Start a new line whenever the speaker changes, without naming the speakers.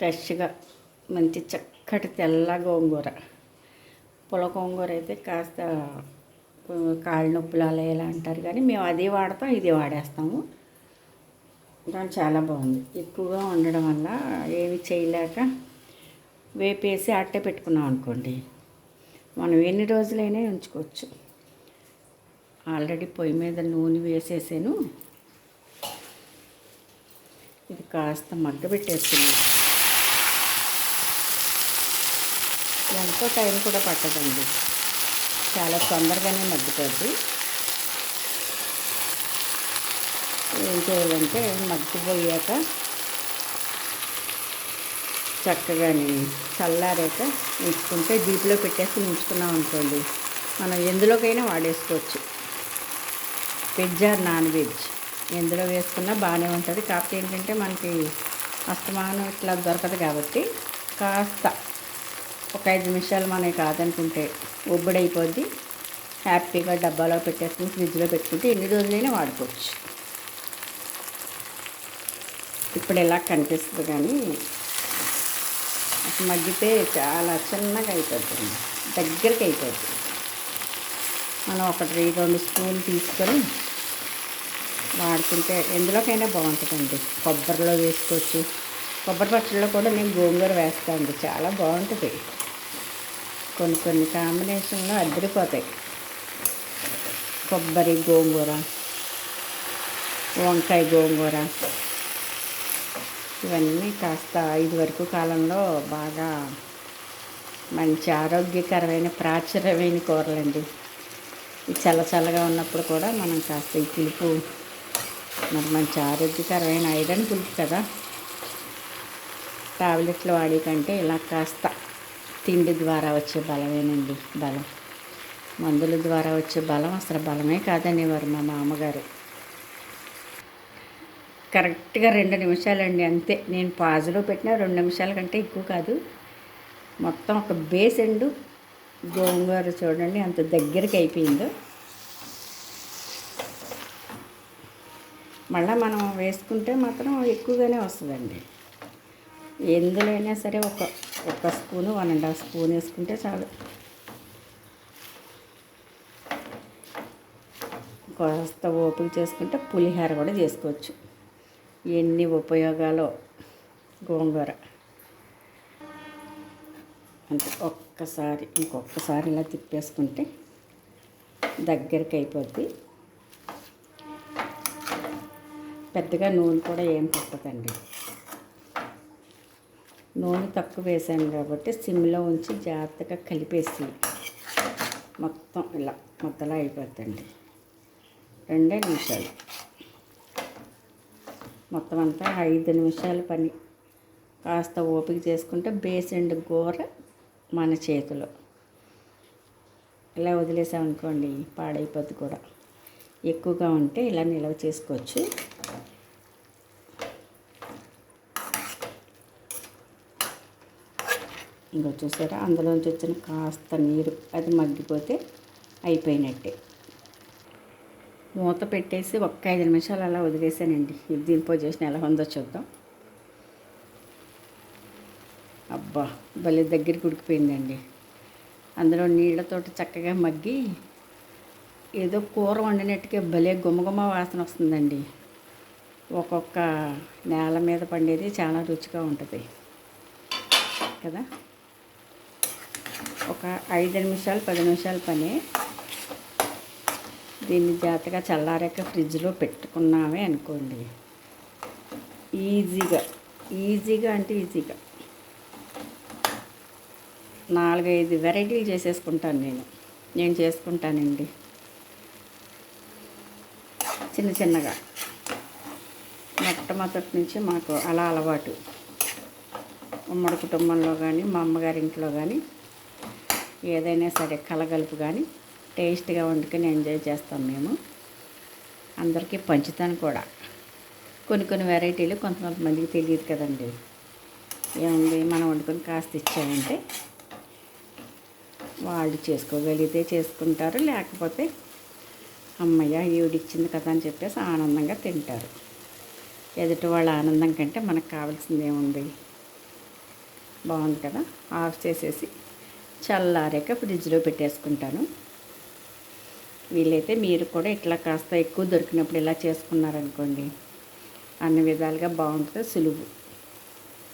ఫ్రెష్గా మంచి చక్కటి తెల్ల గోంగూర. పుల గోంగూర అయితే కాస్త కాళ్ళ నొప్పులు అలా ఇలా అంటారు కానీ మేము అది వాడతాం ఇది వాడేస్తాము. దాని చాలా బాగుంది. ఎక్కువగా ఉండడం వల్ల ఏమి చేయలేక వేపేసి అట్టే పెట్టుకున్నాం అనుకోండి. మనం ఎన్ని రోజులైనా ఉంచుకోవచ్చు. ఆల్రెడీ పొయ్యి మీద నూనె వేసేసాను. ఇది కాస్త మగ్గ పెట్టేస్తుంది ఎంతో టైం కూడా పట్టదండి. చాలా తొందరగానే మగ్గుతుంది. ఏం చేయాలంటే మగ్గిపోయాక చక్కగాని చల్లారాక ఉంచుకుంటే దీపులో పెట్టేసి ఉంచుకున్నాం అనుకోండి మనం ఎందులోకైనా వాడేసుకోవచ్చు. Veg or non veg? ఎందులో వేసుకున్నా బాగానే ఉంటుంది. కాకపోతే ఏంటంటే మనకి అస్తమానం ఇట్లా దొరకదు కాబట్టి కాస్త ఒక ఐదు నిమిషాలు మనకి కాదనుకుంటే ఉబ్బడైపోద్ది. హ్యాపీగా డబ్బాలో పెట్టేసుకుని ఫ్రిడ్జ్లో పెట్టుకుంటే ఎన్ని రోజులైనా వాడుకోవచ్చు. ఇప్పుడు ఇలా కనిపిస్తుంది కానీ అసలు మగ్గితే చాలా చిన్నగా అయిపోతుంది. దగ్గరికి అయిపోతుంది. మనం ఒకటి రెండు స్పూన్లు తీసుకొని వాడుకుంటే ఎందులోకైనా బాగుంటుందండి. కొబ్బరిలో వేసుకోవచ్చు. కొబ్బరి పచ్చడిలో కూడా నేను గోంగూర వేస్తాను చాలా బాగుంటుంది. కొన్ని కొన్ని కాంబినేషన్లో అద్దరిపోతాయి. కొబ్బరి గోంగూర వంకాయ గోంగూర ఇవన్నీ కాస్త ఇది వరకు కాలంలో బాగా మంచి ఆరోగ్యకరమైన ప్రాచుర్యమైన కూరలండి. ఈ చల్ల చల్లగా ఉన్నప్పుడు కూడా మనం కాస్త ఈ పులుపు మరి మంచి ఆరోగ్యకరమైన ఐరన్ పులుపు కదా. టాబ్లెట్లు వాడి కంటే ఇలా కాస్త తిండి ద్వారా వచ్చే బలమేనండి బలం. మందుల ద్వారా వచ్చే బలం అసలు బలమే కాదనేవారు మా మామగారు. కరెక్ట్గా రెండు నిమిషాలండి అంతే. నేను పాజులో పెట్టిన రెండు నిమిషాల కంటే ఎక్కువ కాదు. మొత్తం ఒక బేస్ ఎండు గోంగూర చూడండి అంత దగ్గరికి అయిపోయిందో. మళ్ళీ మనం వేసుకుంటే మాత్రం ఎక్కువగానే వస్తుందండి. ఎందులో అయినా సరే ఒక ఒక spoon one and half spoon వేసుకుంటే చాలు. కాస్త ఓపిక చేసుకుంటే పులిహోర కూడా చేసుకోవచ్చు. ఎన్ని ఉపయోగాలు గోంగూర. అంటే ఒక్కసారి ఇంకొకసారి ఇలా తిప్పేసుకుంటే దగ్గరికి అయిపోద్ది. పెద్దగా నూనె కూడా ఏం పట్టదండి. నూనె తక్కువ వేసాను కాబట్టి సిమ్లో ఉంచి జాగ్రత్తగా కలిపేసి మొత్తం ఇలా మొత్తలా అయిపోద్దండి. రెండే నిమిషాలు. మొత్తం అంతా ఐదు నిమిషాల పని. కాస్త ఓపిక చేసుకుంటే బేసెండ్ కూర మన చేతిలో. ఇలా వదిలేసామనుకోండి పాడైపోద్ది కూడా. ఎక్కువగా ఉంటే ఇలా నిల్వ చేసుకోవచ్చు. ఇంకో చూసారా? అందులోంచి వచ్చిన కాస్త నీరు అది మగ్గిపోతే అయిపోయినట్టే. మూత పెట్టేసి ఒక్క ఐదు నిమిషాలు అలా వదిలేసానండి. ఇది దీని పొజిషన్ ఎలా ఉందో చూద్దాం. అబ్బా భలే దగ్గరికి ఉడికిపోయిందండి. అందులో నీళ్ళతో చక్కగా మగ్గి ఏదో కూర వండినట్టుగా భలే గుమగుమ వాసన వస్తుందండి. ఒక్కొక్క నేల మీద పండేది చాలా రుచిగా ఉంటుంది. కదా? ఒక ఐదు నిమిషాలు పది నిమిషాల పని. దీన్ని జాగ్రత్తగా చల్లారాక ఫ్రిడ్జ్లో పెట్టుకున్నామే అనుకోండి. ఈజీగా ఈజీగా అంటే ఈజీగా. నాలుగైదు వెరైటీలు చేసేసుకుంటాను నేను. నేను చేసుకుంటానండి. చిన్న చిన్నగా. మొట్టమొదటి నుంచి మాకు అలా అలవాటు. ఉమ్మడి కుటుంబంలో కానీ మా అమ్మగారి ఇంట్లో కానీ ఏదైనా సరే కలగలుపు కానీ టేస్ట్గా వండుకొని ఎంజాయ్ చేస్తాం మేము. అందరికీ పంచుతాను కూడా. కొన్ని కొన్ని వెరైటీలు కొంతమందికి తెలియదు కదండి. ఏముంది మనం వండుకొని కాస్త ఇచ్చామంటే వాళ్ళు చేసుకోగలిగితే చేసుకుంటారు లేకపోతే అమ్మయ్య ఈవిడిచ్చింది కదా అని చెప్పేసి ఆనందంగా తింటారు. ఎదుటి వాళ్ళ ఆనందం కంటే మనకు కావాల్సింది ఏముంది? బాగుంది కదా? ఆఫ్ చేసేసి చల్లారాక ఫ్రిడ్జ్లో పెట్టేసుకుంటాను. వీలైతే మీరు కూడా ఇట్లా కాస్త ఎక్కువ దొరికినప్పుడు ఇలా చేసుకున్నారనుకోండి అన్ని విధాలుగా బాగుంటుంది సులువు.